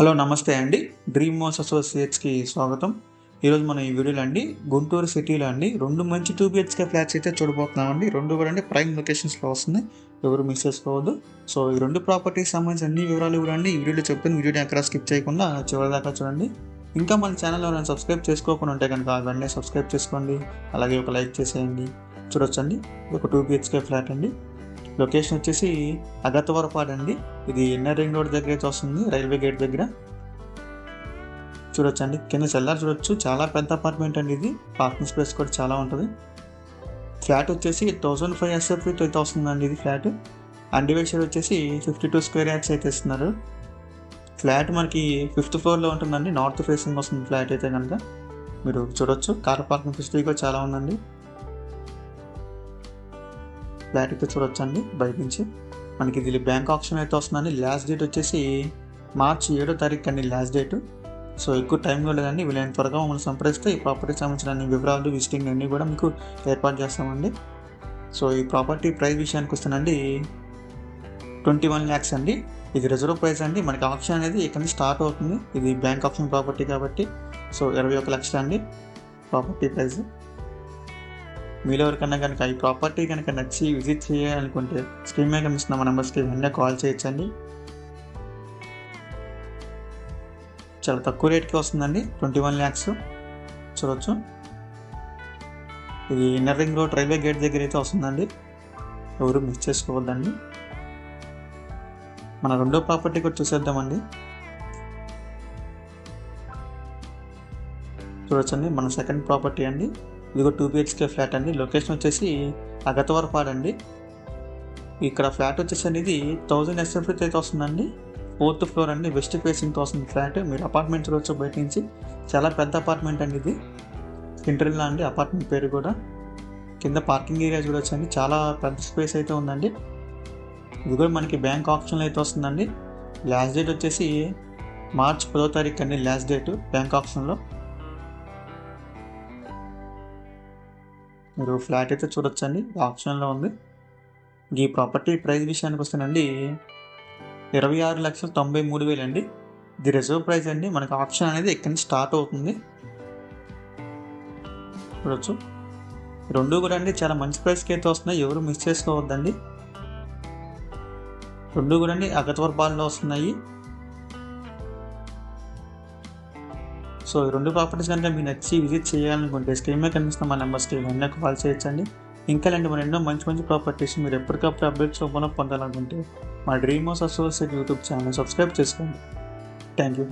Hello నమస్తే అండి. Dream మోస్ అసోసియేట్స్కి స్వాగతం. ఈరోజు మనం ఈ వీడియోలో అండి గుంటూరు సిటీలో అండి రెండు మంచి టూ బిహెచ్కే ఫ్లాట్స్ అయితే చూడబోతున్నాం అండి రెండు కూడా అండి ప్రైమ్ లొకేషన్స్లో వస్తుంది ఎవరు మిస్ చేసుకోవద్దు. సో ఈ రెండు ప్రాపర్టీస్ సంబంధించిన అన్ని వివరాలు కూడా అండి ఈ వీడియోలో చెప్తాను. వీడియోని ఎక్కడ స్కిప్ చేయకుండా చివరి దాకా చూడండి. ఇంకా మన ఛానల్ ఎవరైనా సబ్స్క్రైబ్ చేసుకోకుండా ఉంటే కనుక వెంటనే సబ్స్క్రైబ్ చేసుకోండి. అలాగే ఒక లైక్ చేసేయండి. చూడొచ్చండి. ఒక టూ బిహెచ్కే ఫ్లాట్ అండి. లొకేషన్ వచ్చేసి అగతవరపాడు అండి. ఇది ఇన్నర్ రింగ్ రోడ్ దగ్గర అయితే వస్తుంది రైల్వే గేట్ దగ్గర. చూడొచ్చండి కింద సెల్లార్ చూడొచ్చు. చాలా పెద్ద అపార్ట్మెంట్ అండి ఇది. పార్కింగ్ స్పేస్ కూడా చాలా ఉంటుంది. ఫ్లాట్ వచ్చేసి థౌసండ్ ఫైవ్ ఎస్ఎఫ్ అయితే వస్తుందండి ఇది ఫ్లాట్. అండివేషన్ వచ్చేసి ఫిఫ్టీ టూ స్క్వేర్ యార్డ్స్ అయితే ఇస్తున్నారు. ఫ్లాట్ మనకి ఫిఫ్త్ ఫ్లోర్లో ఉంటుందండి. నార్త్ ఫేసింగ్ వస్తుంది ఫ్లాట్ అయితే కనుక. మీరు చూడొచ్చు. కార్ పార్కింగ్ ఫెసిలిటీ కూడా చాలా ఉందండి. ఫ్లాట్ అయితే చూడొచ్చండి. బయట నుంచి మనకి ఇది బ్యాంక్ ఆప్షన్ అయితే వస్తుందండి. లాస్ట్ డేట్ వచ్చేసి మార్చ్ ఏడో తారీఖు అండి లాస్ట్ డేట్. సో ఎక్కువ టైం కూడా లేదండి. వీళ్ళని త్వరగా మమ్మల్ని సంప్రదిస్తే ఈ ప్రాపర్టీకి సంబంధించిన అన్ని వివరాలు విజిటింగ్ అన్నీ కూడా మీకు ఏర్పాటు చేస్తామండి. సో ఈ ప్రాపర్టీ ప్రైస్ విషయానికి వస్తానండి ట్వంటీ వన్ ల్యాక్స్ అండి. ఇది రిజర్వ్ ప్రైస్ అండి. మనకి ఆప్షన్ అనేది ఇక్కడ నుంచి స్టార్ట్ అవుతుంది. ఇది బ్యాంక్ ఆప్షన్ ప్రాపర్టీ కాబట్టి. సో ఇరవై ఒక లక్షలు అండి ప్రాపర్టీ ప్రైస్. మీలో ఎవరికన్నా కనుక ఈ ప్రాపర్టీ కనుక నచ్చి విజిట్ చేయాలనుకుంటే స్క్రీన్ మీద కనిపిస్తున్న మా నెంబర్స్కి వెంటనే కాల్ చేయొచ్చండి. చాలా తక్కువ రేట్కి వస్తుందండి ట్వంటీ వన్ ల్యాక్స్ చూడవచ్చు ఇది inner ring road railway gate దగ్గర అయితే వస్తుందండి. ఎవరు మిస్ చేసుకోవద్దండి. మన రెండో ప్రాపర్టీ కూడా చూసేద్దామండి. చూడొచ్చండి మన సెకండ్ ప్రాపర్టీ అండి. ఇదిగో టూ బిహెచ్కే ఫ్లాట్ అండి. లొకేషన్ వచ్చేసి అగతవరపాడు అండి ఇక్కడ ఫ్లాట్ వచ్చేసి అనేది థౌజండ్ ఎస్ఎఫ్ అయితే వస్తుందండి. ఫోర్త్ ఫ్లోర్ అండి. వెస్ట్ ఫేసింగ్తో వస్తుంది ఫ్లాట్. మీరు అపార్ట్మెంట్ చూడవచ్చు బయట నుంచి. చాలా పెద్ద అపార్ట్మెంట్ అండి ఇది. ఇంటర్విల్లా అండి అపార్ట్మెంట్ పేరు కూడా. కింద పార్కింగ్ ఏరియా చూడవచ్చు అండి చాలా పెద్ద స్పేస్ అయితే ఉందండి. ఇది కూడా మనకి బ్యాంక్ ఆప్షన్లో అయితే వస్తుందండి. లాస్ట్ డేట్ వచ్చేసి మార్చ్ పదో తారీఖు అండి లాస్ట్ డేట్ బ్యాంక్ ఆప్షన్లో. మీరు ఫ్లాట్ అయితే చూడొచ్చండి. ఆప్షన్లో ఉంది. ఈ ప్రాపర్టీ ప్రైస్ విషయానికి వస్తేనండి ఇరవై ఆరు లక్షల తొంభై మూడు వేలు అండి ఇది రిజర్వ్ ప్రైస్ అండి. మనకి ఆప్షన్ అనేది ఎక్కడి నుంచి స్టార్ట్ అవుతుంది. చూడొచ్చు. రెండు కూడా అండి చాలా మంచి ప్రైస్కి అయితే వస్తున్నాయి. ఎవరు మిస్ చేసుకోవద్దండి. రెండు కూడా అండి అగతవరపాలలో వస్తున్నాయి. సో ఈ రెండు ప్రాపర్టీస్ కనుక మీకు నచ్చి విజిట్ చేయాలనుకుంటే స్క్రీన్ మీద కనిపిస్తున్న మా నెంబర్స్కి వెంటనే కాల్ చేయొచ్చండి. ఇంకా ఇలాంటి మన ఎన్నో మంచి మంచి ప్రాపర్టీస్ మీరు ఎప్పటికప్పుడు అప్డేట్స్ రూపంలో పొందాలనుకుంటే మా dream house associate YouTube channel subscribe చేసుకోండి. Thank you